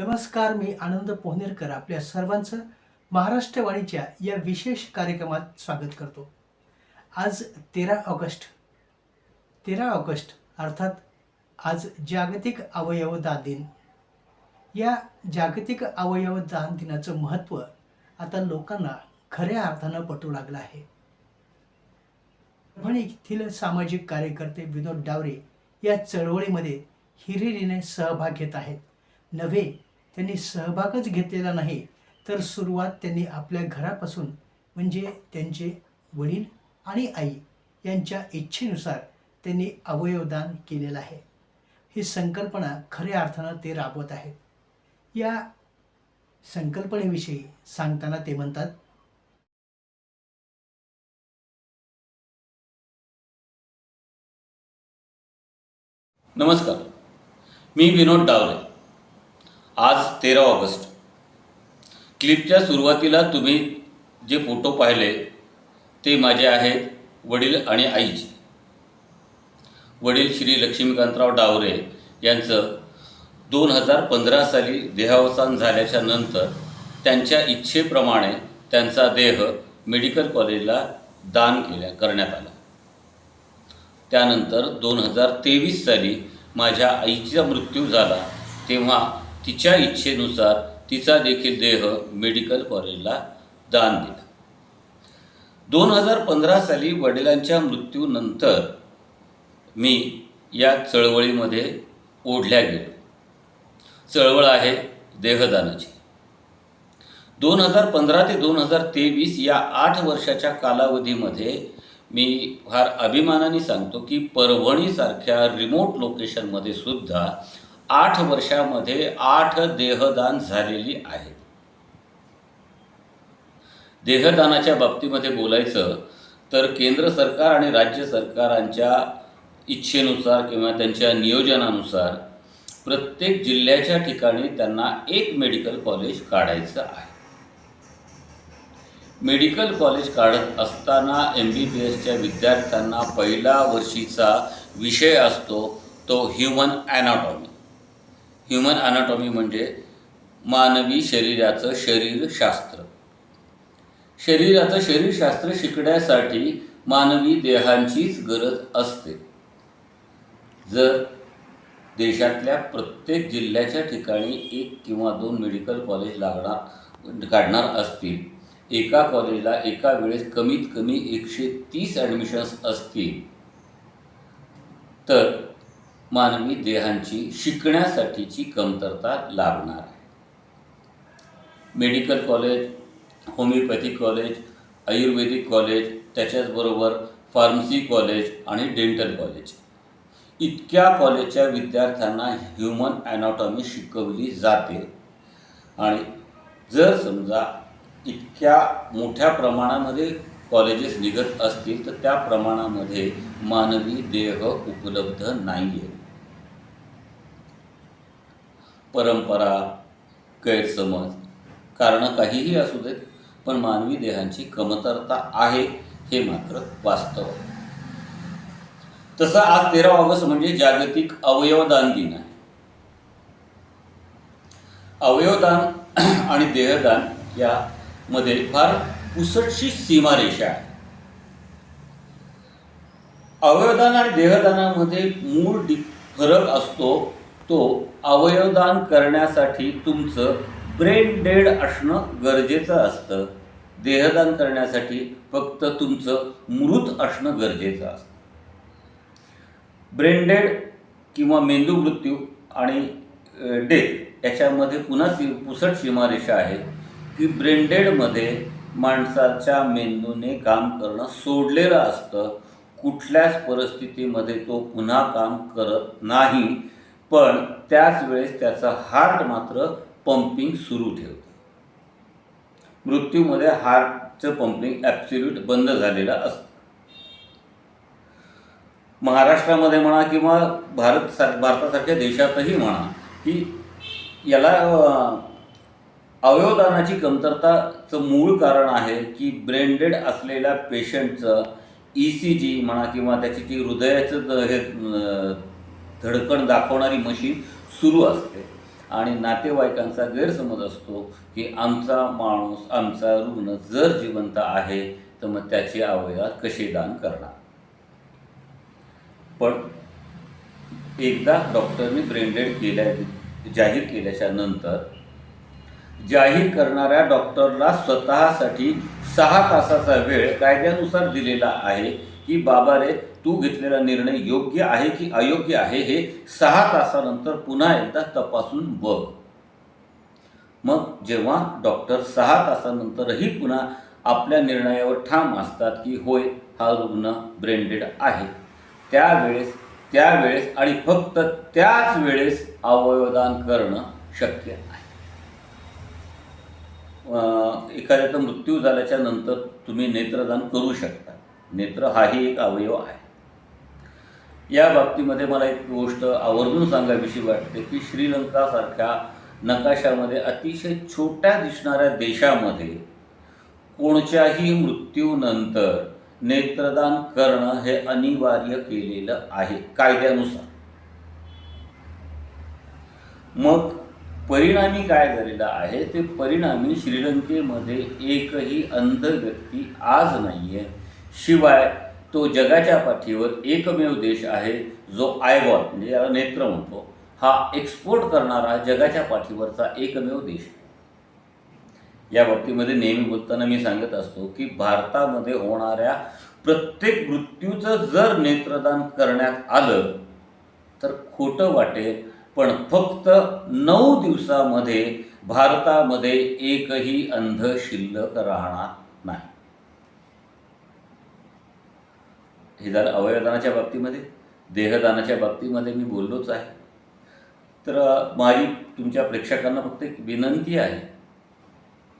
नमस्कार मी आनंद पोहनेरकर आपल्या सर्वांचं महाराष्ट्र वाणीच्या या विशेष कार्यक्रमात स्वागत करतो. आज तेरा ऑगस्ट. तेरा ऑगस्ट अर्थात आज जागतिक अवयवदान दिन या जागतिक अवयवदान दिनाचं महत्त्व आता लोकांना खऱ्या अर्थानं पटू लागलं आहे. परभणी येथील सामाजिक कार्यकर्ते विनोद डावरे या चळवळीमध्ये हिरिरीने सहभाग घेत आहेत. नव्हे त्यांनी सहभागच घेतलेला नाही तर सुरुवात त्यांनी आपल्या घरापासून म्हणजे त्यांचे वडील आणि आई यांच्या इच्छेनुसार त्यांनी अवयवदान केलेलं आहे. ही संकल्पना खऱ्या अर्थानं ते राबवत आहेत. या संकल्पनेविषयी सांगताना ते म्हणतात नमस्कार. मी विनोद डावरे. आज तेरा ऑगस्ट. क्लिपच्या सुरुवातीला तुम्ही जे फोटो पाहिले ते माझे आहेत वडील आणि आईचे वडील श्री लक्ष्मीकांतराव डावरे यांचं दोन हजार पंधरा साली देहावसान झाल्याच्यानंतर त्यांच्या इच्छेप्रमाणे त्यांचा देह मेडिकल कॉलेजला दान केल्या करण्यात आला. त्यानंतर दोन हजार तेवीस साली माझ्या आईचा मृत्यू झाला तेव्हा तिच्या इच्छेनुसार तिचा देखील देह मेडिकल कॉलेजला दान दिला. दोन हजार पंधरा साली वडिलांच्या मृत्यूनंतर मी या चळवळीमध्ये ओढल्या गेलो. चळवळ आहे देहदानाची. दोन हजार पंधरा ते दोन हजार तेवीस या आठ वर्षाच्या कालावधीमध्ये मी फार अभिमानाने सांगतो की परभणीसारख्या रिमोट लोकेशनमध्ये सुद्धा आठ वर्षामध्ये आठ देहदान झालेली आहेत. देहदानाच्या बाबतीमध्ये बोलायचं तर केंद्र सरकार आणि राज्य सरकारांच्या इच्छेनुसार किंवा त्यांच्या नियोजनानुसार प्रत्येक जिल्ह्याच्या ठिकाणी त्यांना एक मेडिकल कॉलेज काढायचं आहे. मेडिकल कॉलेज काढत असताना एम बी बी एसच्या विद्यार्थ्यांना पहिला वर्षीचा विषय असतो तो ह्युमन ॲनाटॉमी ह्युमन ॲनाटॉमी म्हणजे मानवी शरीराचं शरीरशास्त्र शरीराचं शरीरशास्त्र शिकण्यासाठी मानवी देहांचीच गरज असते. जर देशातल्या प्रत्येक जिल्ह्याच्या ठिकाणी एक किंवा दोन मेडिकल कॉलेज लागणार काढणार असतील एका कॉलेजला एका वेळेस कमीत कमी एकशे तीस ॲडमिशन्स असतील तर मानवी देहांची शिकण्यासाठीची कमतरता लागणार आहे. Medical college homeopathic college ayurvedic college त्याच्याचबरोबर फार्मसी कॉलेज आणि डेंटल कॉलेज. इतक्या कॉलेजच्या विद्यार्थ्यांना ह्युमन ॲनॉटॉमी शिकवली जाते. आणि जर समजा इतक्या मोठ्या प्रमाणामध्ये कॉलेजेस निघत असतील तर त्या प्रमाणामध्ये मानवी देह उपलब्ध नाही आहे परंपरा गैरसमज कारणं काहीही असू देत पण मानवी देहांची कमतरता आहे हे मात्र वास्तव. तसं आज तेरा ऑगस्ट म्हणजे जागतिक अवयवदान दिन आहे. अवयवदान आणि देहदान यामध्ये फार पुसटशी सीमारेषा आहे. अवयवदान आणि देहदानामध्ये मूळ डि फरक असतो तो अवयवदान करण्यासाठी तुमचं ब्रेन डेड असणं गरजेचं असतं. देहदान करण्यासाठी फक्त तुमचं मृत असणं गरजेचं असतं. ब्रेनडेड किंवा मेंदू मृत्यू आणि डेथ याच्यामध्ये पुन्हा सी पुसट सीमारेषा आहे की ब्रेनडेडमध्ये माणसाच्या मेंदूने काम करणं सोडलेलं असतं. कुठल्याच परिस्थितीमध्ये तो पुन्हा काम करत नाही. पण त्याच वेळेस त्याचा हार्ट मात्र पंपिंग सुरू ठेवतो. मृत्यूमध्ये हार्टचं पंपिंग ॲप्सिल्यूट बंद झालेलं असतं. महाराष्ट्रामध्ये म्हणा किंवा भारत सा भारतासारख्या देशातही म्हणा की याला अवयवदानाची कमतरताचं मूळ कारण आहे की ब्रेनडेड असलेल्या पेशंटचं ई सी जी म्हणा किंवा त्याची ती हृदयाचं हे धडकण दाखवणारी मशीन सुरू असते. आणि नातेवाईकांचा गैरसमज असतो की आमचा माणूस आमचा रुग्ण जर जिवंत आहे तर मग त्याचे अवयव कसे दान करणार? पण एकदा डॉक्टरनी ब्रेनडेड केल्या जाहीर केल्याच्यानंतर जाहीर करणाऱ्या डॉक्टरला स्वतःसाठी सहा तासाचा वेळ कायद्यानुसार दिलेला आहे. की बाबा रे तू घेतलेला निर्णय योग्य आहे की अयोग्य आहे हे सहा तासानंतर पुन्हा एकदा तपासून बघ. मग जेव्हा डॉक्टर सहा तासानंतरही पुन्हा आपल्या निर्णयावर ठाम असतात की होय हा रुग्ण ब्रेंडेड आहे त्यावेळेस त्यावेळेस आणि फक्त त्याच वेळेस अवयवदान करणं शक्य आहे. एखाद्याचा मृत्यू झाल्याच्यानंतर तुम्ही नेत्रदान करू शकता. नेत्र हाही एक अवयव आहे. या बाबतीमध्ये मला एक गोष्ट आवर्जून सांगावीशी वाटते की श्रीलंकासारख्या नकाशामध्ये अतिशय छोट्या दिसणाऱ्या देशामध्ये कोणत्याही मृत्यूनंतर नेत्रदान करणं हे अनिवार्य केलेलं आहे कायद्यानुसार. मग परिणामी काय झालेलं आहे? ते परिणामी श्रीलंकेमध्ये एकही अंध व्यक्ती आज नाही आहे शिवाय तो जगाच्या पाठीवर एकमेव देश आहे जो आयबॉल म्हणजे याला नेत्र म्हणतो. हा एक्सपोर्ट करणारा जगाच्या पाठीवरचा एकमेव देश आहे. या बाबतीमध्ये नेहमी बोलताना मी सांगत असतो की भारतामध्ये होणाऱ्या प्रत्येक मृत्यूचं जर नेत्रदान करण्यात आलं तर खोटं वाटेल. पण फक्त नऊ दिवसामध्ये भारतामध्ये एकही अंध शिल्लक राहणार नाही. हे झालं अवयवदानाच्या बाबतीमध्ये. देहदानाच्या बाबतीमध्ये मी बोललोच आहे. तर माझी तुमच्या प्रेक्षकांना फक्त एक विनंती आहे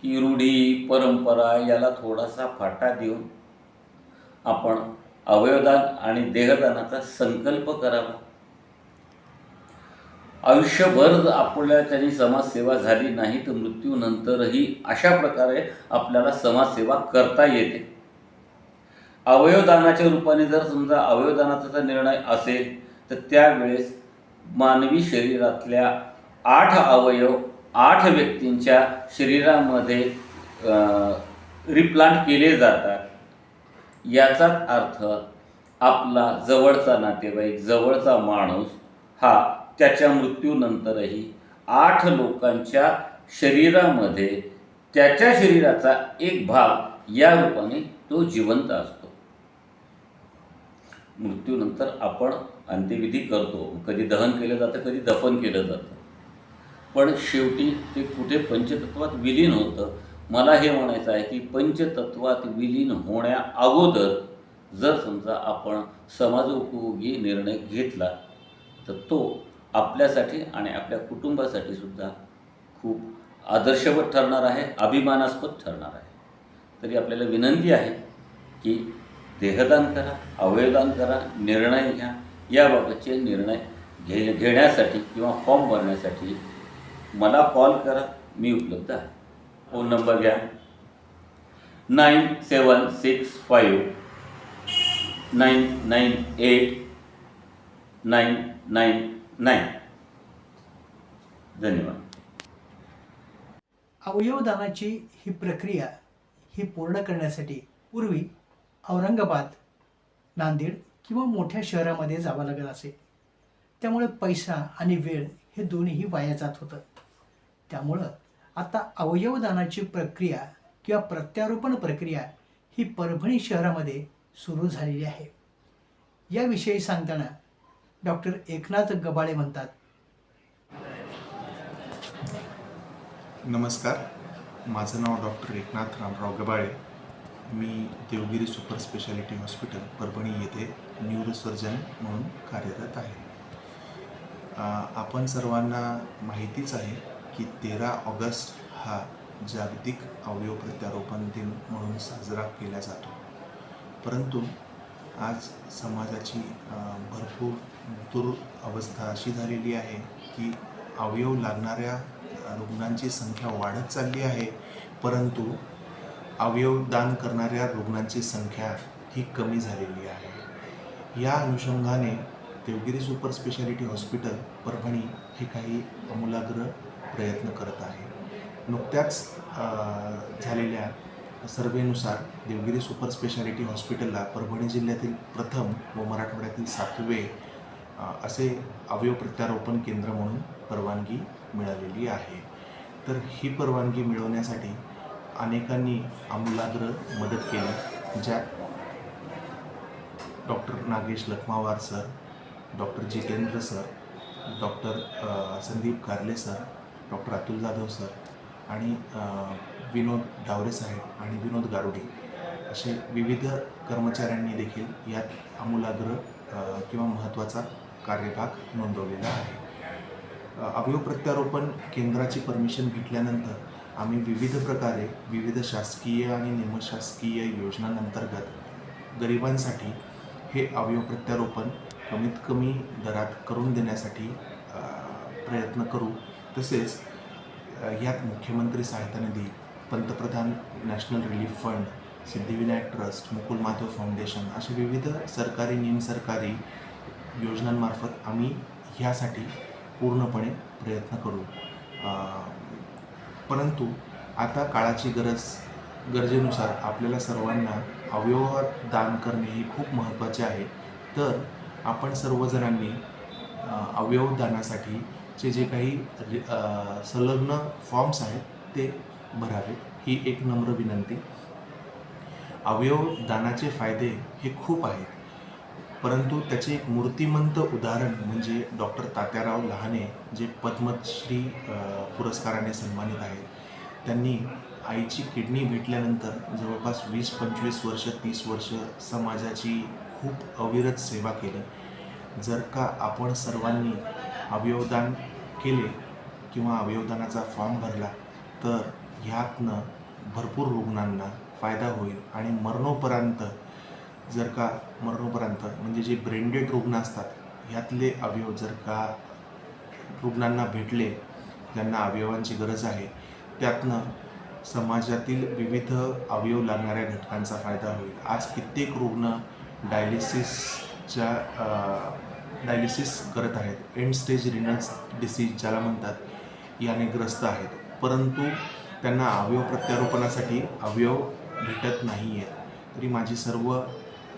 की रूढी परंपरा याला थोडासा फाटा देऊन आपण अवयवदान आणि देहदानाचा संकल्प करावा. आयुष्यभर जर आपल्या त्यांनी समाजसेवा झाली नाही तर मृत्यूनंतरही अशा प्रकारे आपल्याला समाजसेवा करता येते. अवयवदानाच्या रूपाने जर समजा अवयवदानाचा जर निर्णय असेल तर त्यावेळेस मानवी शरीरातल्या आठ अवयव आठ व्यक्तींच्या शरीरामध्ये रिप्लांट केले जातात. याचाच अर्थ आपला जवळचा नातेवाईक जवळचा माणूस हा त्याच्या मृत्यूनंतरही आठ लोकांच्या शरीरामध्ये त्याच्या शरीराचा एक भाग या रूपाने तो जिवंत असतो. मृत्यूनंतर आपण अंत्यविधी करतो. कधी दहन केलं जातं कधी दफन केलं जातं. पण शेवटी ते कुठे पंचतत्वात विलीन होतं? मला हे म्हणायचं आहे की पंचतत्वात विलीन होण्या अगोदर जर समजा आपण समाजोपयोगी निर्णय घेतला तर तो आपल्यासाठी आणि आपल्या कुटुंबासाठी सुद्धा खूप आदर्शवत ठरणार आहे अभिमानास्पद ठरणार आहे. तरी आपल्याला विनंती आहे की देहदान करा अवयवदान करा निर्णय घ्या. याबाबतचे निर्णय घे घेण्यासाठी किंवा फॉर्म भरण्यासाठी मला कॉल करा मी उपलब्ध आहे. फोन नंबर घ्या. Nine seven six five nine nine eight nine nine nine धन्यवाद. अवयवदानाची ही प्रक्रिया ही पूर्ण करण्यासाठी पूर्वी औरंगाबाद नांदेड किंवा मोठ्या शहरामध्ये जावं लागत असे. त्यामुळे पैसा आणि वेळ हे दोन्हीही वाया जात होतं. त्यामुळं आता अवयवदानाची प्रक्रिया किंवा प्रत्यारोपण प्रक्रिया ही परभणी शहरामध्ये सुरू झालेली आहे. याविषयी सांगताना डॉक्टर एकनाथ गबाळे म्हणतात. नमस्कार. माझं नाव डॉक्टर एकनाथ रामराव गबाळे. मी Devgiri super speciality hospital Parbhani येथे न्यूरोसर्जन म्हणून कार्यरत आहे. आपण सर्वांना माहितीच आहे की तेरा ऑगस्ट हा जागतिक अवयव प्रत्यारोपण दिन म्हणून साजरा केला जातो. परंतु आज समाजाची भरपूर भरपूर अवस्था अशी झालेली आहे की अवयव लागणाऱ्या रुग्णांची संख्या वाढत चालली आहे. परंतु अवयव दान करणाऱ्या रुग्णांची संख्या ही कमी झालेली आहे. या अनुषंगाने Devgiri super speciality hospital Parbhani हे काही आमूलाग्र प्रयत्न करत आहे. नुकत्याच झालेल्या सर्वेनुसार देवगिरी सुपर स्पेशालिटी हॉस्पिटलला परभणी जिल्ह्यातील प्रथम व मराठवाड्यातील सातवे असे अवयव प्रत्यारोपण केंद्र म्हणून परवानगी मिळालेली आहे. तर ही परवानगी मिळवण्यासाठी अनेकांनी आमूलाग्र मदत केली ज्यात doctor Nagesh Lakhmawar sir doctor Jitendra sir doctor Sandeep Karle sir doctor Atul Jadhav sir आणि विनोद डावरे साहेब आणि विनोद गारुडे. असे विविध कर्मचाऱ्यांनी देखील यात आमूलाग्र किंवा महत्त्वाचा कार्यभाग नोंदवलेला आहे. अवयव प्रत्यारोपण केंद्राची परमिशन भेटल्यानंतर आम्ही विविध प्रकारे विविध शासकीय आणि निमशासकीय योजनांतर्गत गरिबांसाठी हे अवयव प्रत्यारोपण कमीत कमी दरात करून देण्यासाठी प्रयत्न करू. तसेच यात मुख्यमंत्री सहायता निधी पंतप्रधान national relief fund Siddhivinayak trust Mukul Madhav foundation असे विविध सरकारी निमसरकारी योजनांमार्फत आम्ही ह्यासाठी पूर्णपणे प्रयत्न करू. परंतु आता काळाची गरज गरजेनुसार आपल्याला सर्वांना अवयव दान करणे हे खूप महत्त्वाचे आहे. तर आपण सर्वजणांनी अवयवदानासाठीचे जे काही संलग्न फॉर्म्स आहेत ते भरावे ही एक नम्र विनंती. अवयवदानाचे फायदे हे खूप आहेत. परंतु त्याचे एक मूर्तिमंत उदाहरण म्हणजे डॉक्टर तात्याराव लहाने जे पद्मश्री पुरस्काराने सन्मानित आहेत. त्यांनी आईची किडनी भेटल्यानंतर जवळपास वीस पंचवीस वर्ष तीस वर्ष समाजाची खूप अविरत सेवा केली. जर का आपण सर्वांनी अवयवदान केले किंवा अवयवदानाचा फॉर्म भरला तर ह्यातनं भरपूर रुग्णांना फायदा होईल. आणि मरणोपरांत जर का मरणोपरांत म्हणजे जे ब्रेंडेड रुग्ण असतात ह्यातले अवयव जर का रुग्णांना भेटले ज्यांना अवयवांची गरज आहे त्यातनं समाजातील विविध अवयव लागणाऱ्या घटकांचा फायदा होईल. आज कित्येक रुग्ण डायलिसिसच्या डायलिसिस करत आहेत. एंड स्टेज रिनल्स डिसीज ज्याला म्हणतात याने ग्रस्त आहेत. परंतु त्यांना अवयव प्रत्यारोपणासाठी अवयव भेटत नाही आहेत तरी माझी सर्व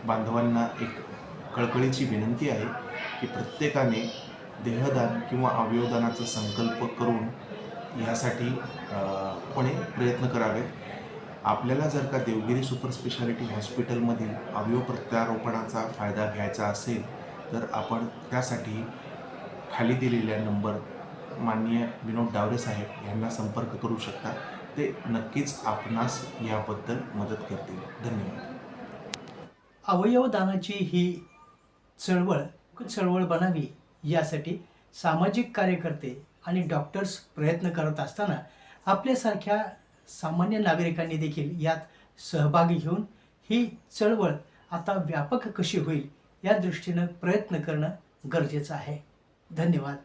बांधवांना एक कळकळीची विनंती आहे की प्रत्येकाने देहदान किंवा अवयवदानाचा संकल्प करून यासाठी पणे प्रयत्न करावेत आपल्याला जर का देवगिरी सुपर स्पेशालिटी हॉस्पिटलमधील अवयव प्रत्यारोपणाचा फायदा घ्यायचा असेल तर आपण त्यासाठी खाली दिलेल्या नंबर माननीय विनोद डावरे साहेब यांना संपर्क करू शकता. ते नक्कीच आपणास याबद्दल मदत करतील. धन्यवाद. अवयवदानाची ही चळवळ चळवळ बनावी यासाठी सामाजिक कार्यकर्ते आणि डॉक्टर्स प्रयत्न करत असताना आपल्यासारख्या सामान्य नागरिकांनी देखील यात सहभागी घेऊन ही चळवळ आता व्यापक कशी होईल या दृष्टीनं प्रयत्न करणं गरजेचं आहे. धन्यवाद.